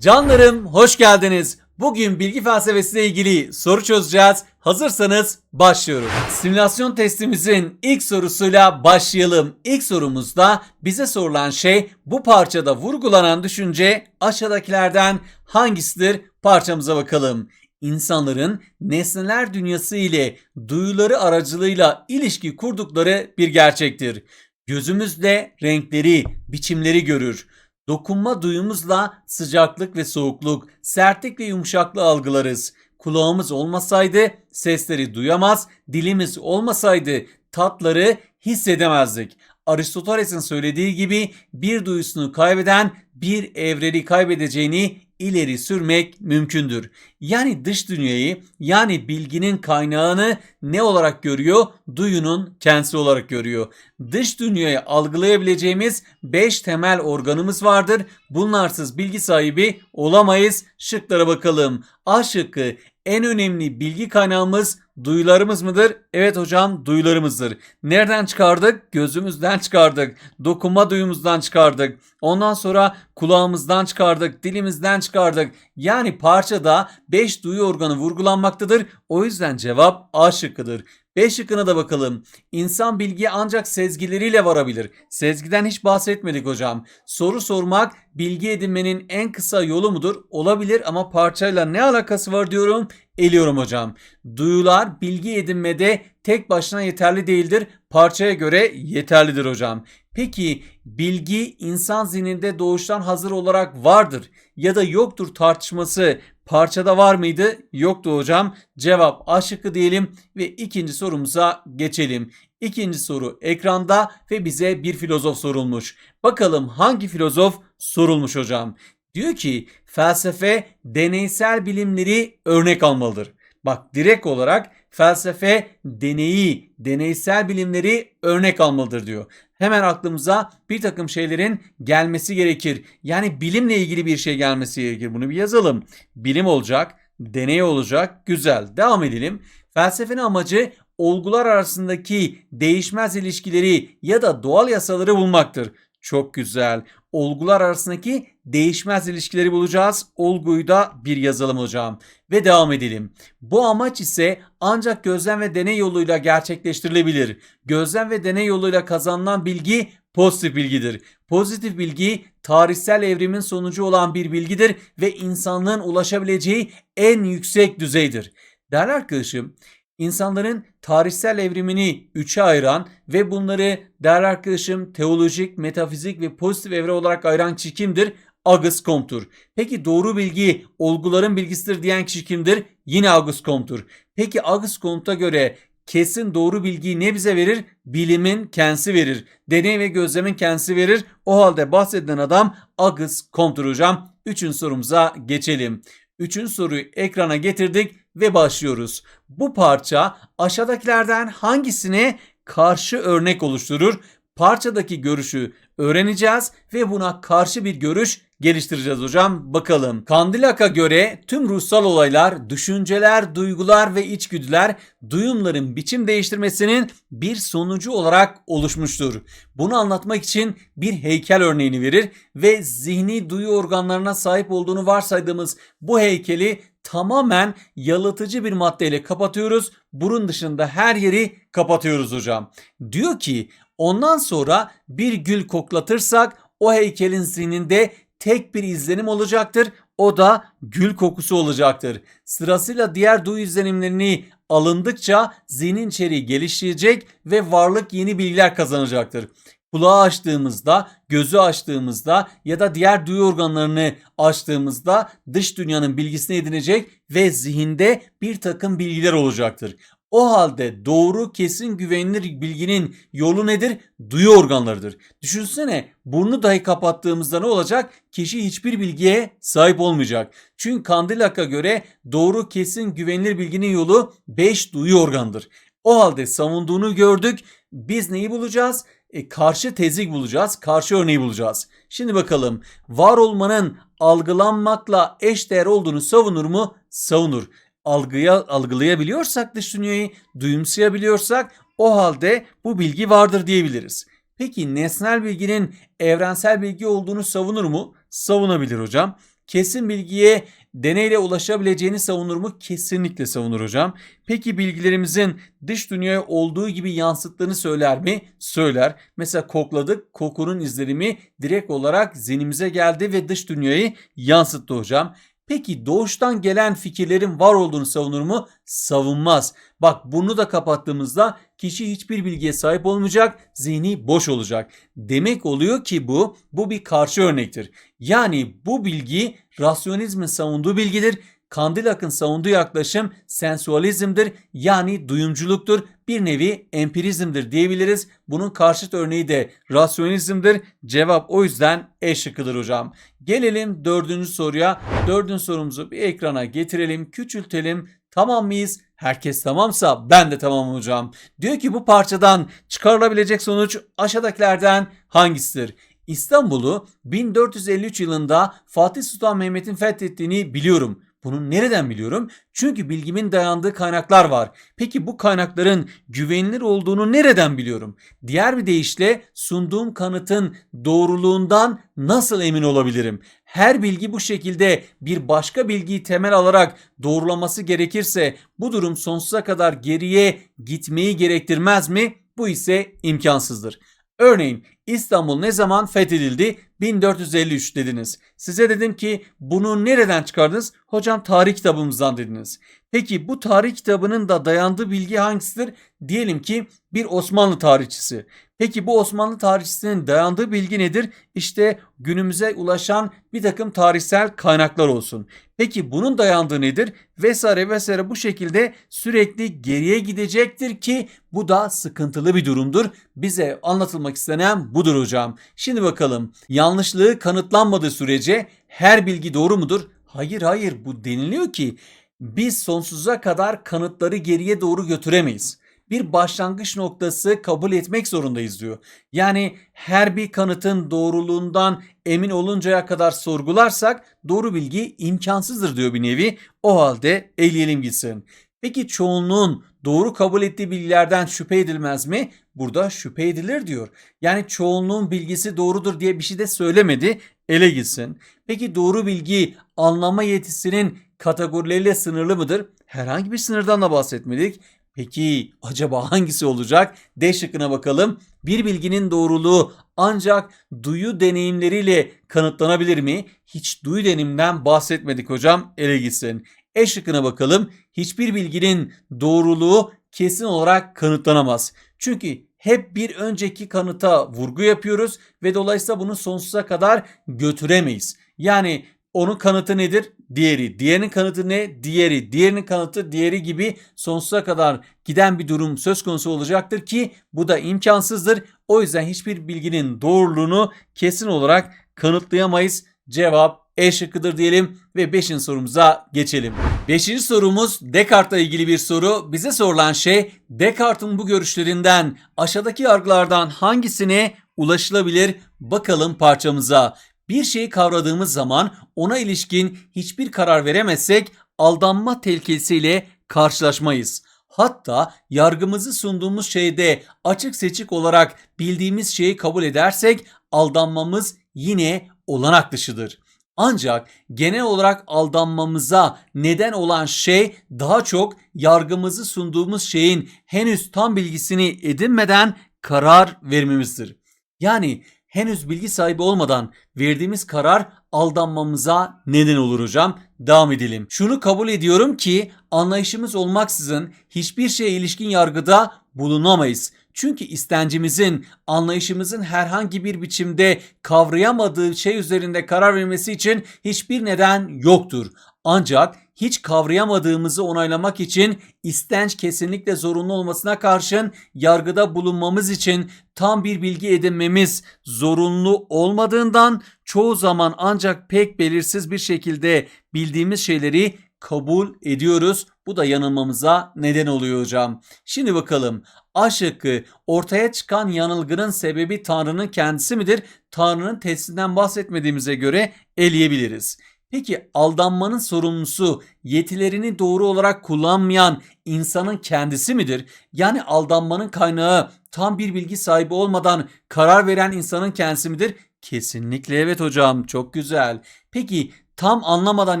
Canlarım hoş geldiniz. Bugün bilgi felsefesiyle ilgili soru çözeceğiz. Hazırsanız başlıyorum. Simülasyon testimizin ilk sorusuyla başlayalım. İlk sorumuzda bize sorulan şey bu parçada vurgulanan düşünce aşağıdakilerden hangisidir? Parçamıza bakalım. İnsanların nesneler dünyası ile duyuları aracılığıyla ilişki kurdukları bir gerçektir. Gözümüzle renkleri, biçimleri görür. Dokunma duyumuzla sıcaklık ve soğukluk, sertlik ve yumuşaklığı algılarız. Kulağımız olmasaydı sesleri duyamaz, dilimiz olmasaydı tatları hissedemezdik. Aristoteles'in söylediği gibi bir duyusunu kaybeden bir evreni kaybedeceğini ileri sürmek mümkündür. Yani dış dünyayı yani bilginin kaynağını ne olarak görüyor? Duyunun kendisi olarak görüyor. Dış dünyayı algılayabileceğimiz 5 temel organımız vardır. Bunlarsız bilgi sahibi olamayız. Şıklara bakalım. A şıkkı en önemli bilgi kaynağımız duyularımız mıdır? Evet hocam duyularımızdır. Nereden çıkardık? Gözümüzden çıkardık. Dokunma duyumuzdan çıkardık. Ondan sonra kulağımızdan çıkardık. Dilimizden çıkardık. Yani parçada 5 duyu organı vurgulanmaktadır. O yüzden cevap A şıkkıdır. B şıkkına da bakalım. İnsan bilgiye ancak sezgileriyle varabilir. Sezgiden hiç bahsetmedik hocam. Soru sormak bilgi edinmenin en kısa yolu mudur? Olabilir ama parçayla ne alakası var diyorum. Eliyorum hocam. Duyular bilgi edinmede tek başına yeterli değildir. Parçaya göre yeterlidir hocam. Peki bilgi insan zihninde doğuştan hazır olarak vardır ya da yoktur tartışması parçada var mıydı? Yoktu hocam. Cevap A şıkkı diyelim ve ikinci sorumuza geçelim. İkinci soru ekranda ve bize bir filozof sorulmuş. Bakalım hangi filozof sorulmuş hocam? Diyor ki felsefe deneysel bilimleri örnek almalıdır. Bak direkt olarak felsefe deneyi, deneysel bilimleri örnek almalıdır diyor. Hemen aklımıza bir takım şeylerin gelmesi gerekir. Yani bilimle ilgili bir şey gelmesi gerekir. Bunu bir yazalım. Bilim olacak, deney olacak. Güzel. Devam edelim. Felsefenin amacı olgular arasındaki değişmez ilişkileri ya da doğal yasaları bulmaktır. Çok güzel. Olgular arasındaki değişmez ilişkileri bulacağız. Olguyu da bir yazalım hocam. Ve devam edelim. Bu amaç ise ancak gözlem ve deney yoluyla gerçekleştirilebilir. Gözlem ve deney yoluyla kazanılan bilgi pozitif bilgidir. Pozitif bilgi tarihsel evrimin sonucu olan bir bilgidir ve insanlığın ulaşabileceği en yüksek düzeydir. Değerli arkadaşım, insanların tarihsel evrimini üçe ayıran ve bunları değerli arkadaşım teolojik, metafizik ve pozitif evre olarak ayıran kişi kimdir? Auguste Comte'tur. Peki doğru bilgi olguların bilgisidir diyen kişi kimdir? Yine Auguste Comte'tur. Peki Auguste Comte'a göre kesin doğru bilgiyi ne bize verir? Bilimin kendisi verir. Deney ve gözlemin kendisi verir. O halde bahsedilen adam Auguste Comte'tur hocam. Üçüncü sorumuza geçelim. Üçüncü soruyu ekrana getirdik ve başlıyoruz. Bu parça aşağıdakilerden hangisine karşı örnek oluşturur? Parçadaki görüşü öğreneceğiz ve buna karşı bir görüş geliştireceğiz hocam. Bakalım. Kandilak'a göre tüm ruhsal olaylar, düşünceler, duygular ve içgüdüler duyumların biçim değiştirmesinin bir sonucu olarak oluşmuştur. Bunu anlatmak için bir heykel örneğini verir ve zihni duyu organlarına sahip olduğunu varsaydığımız bu heykeli tamamen yalıtıcı bir maddeyle kapatıyoruz. Burun dışında her yeri kapatıyoruz hocam. Diyor ki ondan sonra bir gül koklatırsak o heykelin zihninde tek bir izlenim olacaktır. O da gül kokusu olacaktır. Sırasıyla diğer duyu izlenimlerini alındıkça zihnin içeriği gelişecek ve varlık yeni bilgiler kazanacaktır. Kulağı açtığımızda, gözü açtığımızda ya da diğer duyu organlarını açtığımızda dış dünyanın bilgisini edinecek ve zihinde bir takım bilgiler olacaktır. O halde doğru, kesin, güvenilir bilginin yolu nedir? Duyu organlarıdır. Düşünsene burnu dahi kapattığımızda ne olacak? Kişi hiçbir bilgiye sahip olmayacak. Çünkü Kandilak'a göre doğru, kesin, güvenilir bilginin yolu 5 duyu organdır. O halde savunduğunu gördük. Biz neyi bulacağız? E, karşı tezi bulacağız, karşı örneği bulacağız. Şimdi bakalım var olmanın algılanmakla eşdeğer olduğunu savunur mu? Savunur. Algıya, algılayabiliyorsak dış dünyayı, duyumsayabiliyorsak o halde bu bilgi vardır diyebiliriz. Peki nesnel bilginin evrensel bilgi olduğunu savunur mu? Savunabilir hocam. kesin bilgiye deneyle ulaşabileceğini savunur mu? Kesinlikle savunur hocam. Peki bilgilerimizin dış dünyaya olduğu gibi yansıttığını söyler mi? Söyler. Mesela kokladık, kokunun izlenimi direkt olarak zihnimize geldi ve dış dünyayı yansıttı hocam. Peki doğuştan gelen fikirlerin var olduğunu savunur mu? Savunmaz. Bak bunu da kapattığımızda kişi hiçbir bilgiye sahip olmayacak, zihni boş olacak. Demek oluyor ki bu, bu bir karşı örnektir. Yani bu bilgi rasyonizmin savunduğu bilgidir. Kandilak'ın savunduğu yaklaşım sensualizmdir yani duyumculuktur. Bir nevi empirizmdir diyebiliriz. Bunun karşıt örneği de rasyonizmdir. Cevap o yüzden E şıkkıdır hocam. Gelelim dördüncü soruya. Dördüncü sorumuzu bir ekrana getirelim, küçültelim. Tamam mıyız? Herkes tamamsa ben de tamam hocam. Diyor ki bu parçadan çıkarılabilecek sonuç aşağıdakilerden hangisidir? İstanbul'u 1453 yılında Fatih Sultan Mehmet'in fethettiğini biliyorum. Bunu nereden biliyorum? Çünkü bilgimin dayandığı kaynaklar var. Peki bu kaynakların güvenilir olduğunu nereden biliyorum? Diğer bir deyişle sunduğum kanıtın doğruluğundan nasıl emin olabilirim? Her bilgi bu şekilde bir başka bilgiyi temel alarak doğrulaması gerekirse bu durum sonsuza kadar geriye gitmeyi gerektirmez mi? Bu ise imkansızdır. Örneğin İstanbul ne zaman fethedildi? 1453 dediniz. Size dedim ki bunu nereden çıkardınız? Hocam tarih kitabımızdan dediniz. Peki bu tarih kitabının da dayandığı bilgi hangisidir? Diyelim ki bir Osmanlı tarihçisi. Peki bu Osmanlı tarihçisinin dayandığı bilgi nedir? İşte günümüze ulaşan bir takım tarihsel kaynaklar olsun. Peki bunun dayandığı nedir? Vesaire vesaire bu şekilde sürekli geriye gidecektir ki bu da sıkıntılı bir durumdur. Bize anlatılmak istenen budur hocam. Şimdi bakalım yanlışlığı kanıtlanmadığı sürece her bilgi doğru mudur? Hayır hayır bu deniliyor ki biz sonsuza kadar kanıtları geriye doğru götüremeyiz bir başlangıç noktası kabul etmek zorundayız diyor. Yani her bir kanıtın doğruluğundan emin oluncaya kadar sorgularsak doğru bilgi imkansızdır diyor bir nevi. O halde eleyelim gitsin. Peki çoğunluğun doğru kabul ettiği bilgilerden şüphe edilmez mi? Burada şüphe edilir diyor. Yani çoğunluğun bilgisi doğrudur diye bir şey de söylemedi. Ele gitsin. Peki doğru bilgi anlama yetisinin kategorileriyle sınırlı mıdır? Herhangi bir sınırdan da bahsetmedik. Peki acaba hangisi olacak? D şıkkına bakalım. Bir bilginin doğruluğu ancak duyu deneyimleriyle kanıtlanabilir mi? Hiç duyu deneyimden bahsetmedik hocam. Ele gitsin. E şıkkına bakalım. Hiçbir bilginin doğruluğu kesin olarak kanıtlanamaz. Çünkü hep bir önceki kanıta vurgu yapıyoruz ve dolayısıyla bunu sonsuza kadar götüremeyiz. Yani onun kanıtı nedir? Diğeri. Diğerinin kanıtı ne? Diğeri. Diğerinin kanıtı diğeri gibi sonsuza kadar giden bir durum söz konusu olacaktır ki bu da imkansızdır. O yüzden hiçbir bilginin doğruluğunu kesin olarak kanıtlayamayız. Cevap E şıkkıdır diyelim ve 5. sorumuza geçelim. 5. sorumuz Descartes'la ilgili bir soru. Bize sorulan şey Descartes'in bu görüşlerinden aşağıdaki yargılardan hangisine ulaşılabilir? Bakalım parçamıza. Bir şeyi kavradığımız zaman ona ilişkin hiçbir karar veremezsek aldanma tehlikesiyle karşılaşmayız. Hatta yargımızı sunduğumuz şeyde açık seçik olarak bildiğimiz şeyi kabul edersek aldanmamız yine olanak dışıdır. Ancak genel olarak aldanmamıza neden olan şey daha çok yargımızı sunduğumuz şeyin henüz tam bilgisini edinmeden karar vermemizdir. Yani henüz bilgi sahibi olmadan verdiğimiz karar aldanmamıza neden olur hocam. Devam edelim. Şunu kabul ediyorum ki anlayışımız olmaksızın hiçbir şeye ilişkin yargıda bulunamayız. Çünkü istencimizin, anlayışımızın herhangi bir biçimde kavrayamadığı şey üzerinde karar vermesi için hiçbir neden yoktur. Ancak hiç kavrayamadığımızı onaylamak için istenç kesinlikle zorunlu olmasına karşın yargıda bulunmamız için tam bir bilgi edinmemiz zorunlu olmadığından çoğu zaman ancak pek belirsiz bir şekilde bildiğimiz şeyleri kabul ediyoruz. Bu da yanılmamıza neden oluyor hocam. Şimdi bakalım A şıkkı ortaya çıkan yanılgının sebebi Tanrı'nın kendisi midir? Tanrı'nın testinden bahsetmediğimize göre eleyebiliriz. Peki aldanmanın sorumlusu yetilerini doğru olarak kullanmayan insanın kendisi midir? Yani aldanmanın kaynağı tam bir bilgi sahibi olmadan karar veren insanın kendisi midir? Kesinlikle evet hocam çok güzel. Peki tam anlamadan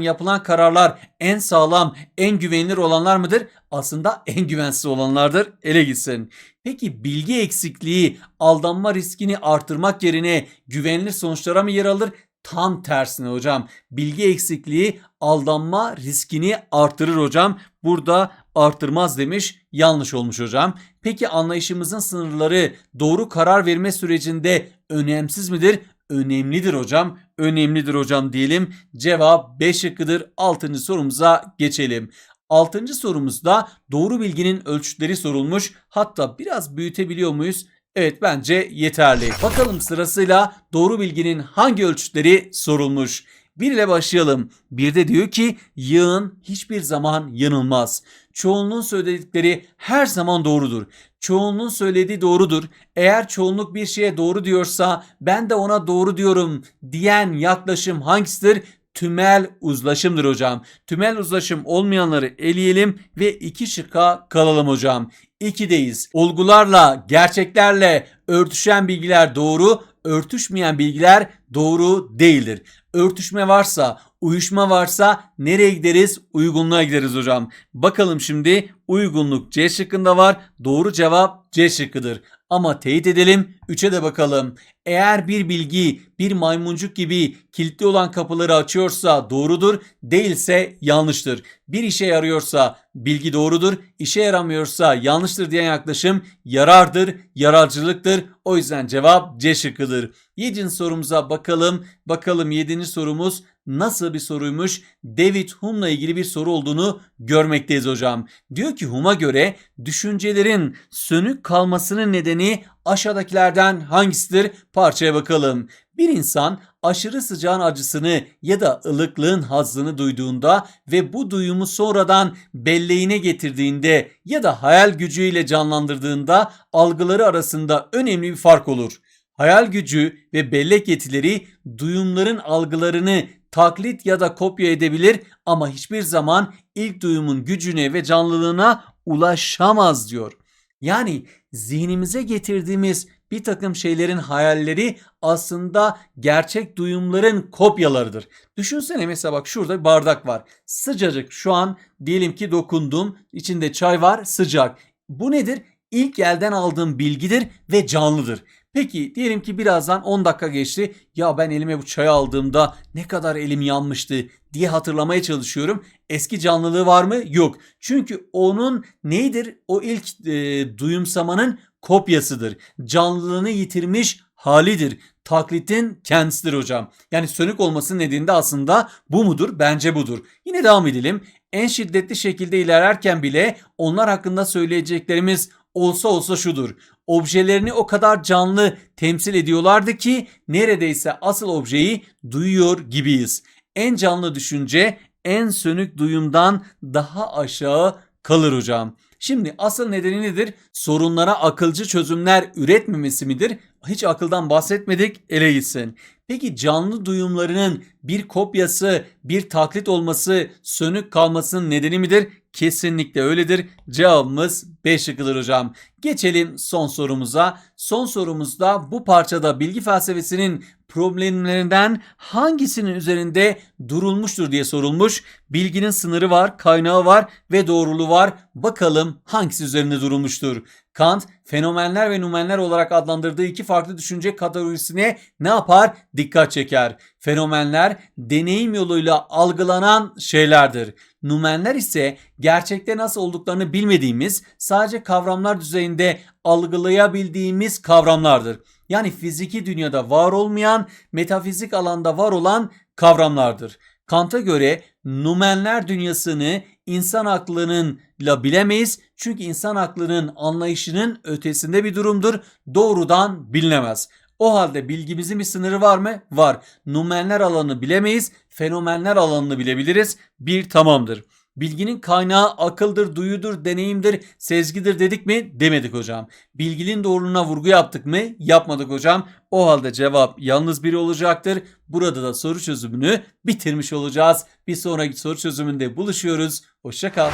yapılan kararlar en sağlam, en güvenilir olanlar mıdır? Aslında en güvensiz olanlardır. Ele gitsin. Peki bilgi eksikliği aldanma riskini artırmak yerine güvenilir sonuçlara mı yer alır? Tam tersine hocam. Bilgi eksikliği aldanma riskini artırır hocam. Burada artırmaz demiş. Yanlış olmuş hocam. Peki anlayışımızın sınırları doğru karar verme sürecinde önemsiz midir? Önemlidir hocam. Önemlidir hocam diyelim. Cevap B şıkkıdır. 6. sorumuza geçelim. 6. sorumuzda doğru bilginin ölçütleri sorulmuş. Hatta biraz büyütebiliyor muyuz? Evet bence yeterli. Bakalım sırasıyla doğru bilginin hangi ölçütleri sorulmuş. Bir ile başlayalım. Bir de diyor ki yığın hiçbir zaman yanılmaz. Çoğunluğun söyledikleri her zaman doğrudur. Çoğunluğun söylediği doğrudur. Eğer çoğunluk bir şeye doğru diyorsa ben de ona doğru diyorum diyen yaklaşım hangisidir? Tümel uzlaşımdır hocam. Tümel uzlaşım olmayanları eleyelim ve iki şıkka kalalım hocam. 2'deyiz. Olgularla, gerçeklerle örtüşen bilgiler doğru, örtüşmeyen bilgiler doğru değildir. Örtüşme varsa, uyuşma varsa nereye gideriz? Uygunluğa gideriz hocam. Bakalım şimdi uygunluk C şıkkında var. Doğru cevap C şıkkıdır. Ama teyit edelim 3'e de bakalım. Eğer bir bilgi bir maymuncuk gibi kilitli olan kapıları açıyorsa doğrudur, değilse yanlıştır. Bir işe yarıyorsa bilgi doğrudur, işe yaramıyorsa yanlıştır diyen yaklaşım yarardır, yararcılıktır. O yüzden cevap C şıkkıdır. 7. sorumuza bakalım. Bakalım 7. sorumuz nasıl bir soruymuş? David Hume'la ilgili bir soru olduğunu görmekteyiz hocam. Diyor ki Hume'a göre düşüncelerin sönük kalmasının nedeni aşağıdakilerden hangisidir? Parçaya bakalım. Bir insan aşırı sıcağın acısını ya da ılıklığın hazzını duyduğunda ve bu duyumu sonradan belleğine getirdiğinde ya da hayal gücüyle canlandırdığında algıları arasında önemli bir fark olur. Hayal gücü ve bellek yetileri duyumların algılarını taklit ya da kopya edebilir ama hiçbir zaman ilk duyumun gücüne ve canlılığına ulaşamaz diyor. Yani zihnimize getirdiğimiz bir takım şeylerin hayalleri aslında gerçek duyumların kopyalarıdır. Düşünsene mesela bak şurada bir bardak var. Sıcacık şu an diyelim ki dokundum. İçinde çay var sıcak. Bu nedir? İlk elden aldığım bilgidir ve canlıdır. Peki diyelim ki birazdan 10 dakika geçti. Ya ben elime bu çayı aldığımda ne kadar elim yanmıştı diye hatırlamaya çalışıyorum. Eski canlılığı var mı? Yok. Çünkü onun neydir? O ilk e, duyumsamanın kopyasıdır. Canlılığını yitirmiş halidir. Taklitin kendisidir hocam. Yani sönük olmasının nedeni de aslında bu mudur? Bence budur. Yine devam edelim. En şiddetli şekilde ilerlerken bile onlar hakkında söyleyeceklerimiz olsa olsa şudur. Objelerini o kadar canlı temsil ediyorlardı ki neredeyse asıl objeyi duyuyor gibiyiz. En canlı düşünce en sönük duyumdan daha aşağı kalır hocam. Şimdi asıl nedeni nedir? Sorunlara akılcı çözümler üretmemesi midir? Hiç akıldan bahsetmedik ele gitsin. Peki canlı duyumlarının bir kopyası, bir taklit olması, sönük kalmasının nedeni midir? Kesinlikle öyledir. Cevabımız B şıkkıdır hocam. Geçelim son sorumuza. Son sorumuzda bu parçada bilgi felsefesinin problemlerinden hangisinin üzerinde durulmuştur diye sorulmuş. Bilginin sınırı var, kaynağı var ve doğruluğu var. Bakalım hangisi üzerinde durulmuştur? Kant fenomenler ve numenler olarak adlandırdığı iki farklı düşünce kategorisine ne yapar? Dikkat çeker. Fenomenler deneyim yoluyla algılanan şeylerdir. Numenler ise gerçekte nasıl olduklarını bilmediğimiz, sadece kavramlar düzeyinde algılayabildiğimiz kavramlardır. Yani fiziki dünyada var olmayan, metafizik alanda var olan kavramlardır. Kant'a göre numenler dünyasını insan aklının la bilemeyiz. Çünkü insan aklının anlayışının ötesinde bir durumdur. Doğrudan bilinemez. O halde bilgimizin bir sınırı var mı? Var. Numenler alanını bilemeyiz. Fenomenler alanını bilebiliriz. Bir tamamdır. Bilginin kaynağı akıldır, duyudur, deneyimdir, sezgidir dedik mi? Demedik hocam. Bilginin doğruluğuna vurgu yaptık mı? Yapmadık hocam. O halde cevap yalnız biri olacaktır. Burada da soru çözümünü bitirmiş olacağız. Bir sonraki soru çözümünde buluşuyoruz. Hoşçakal.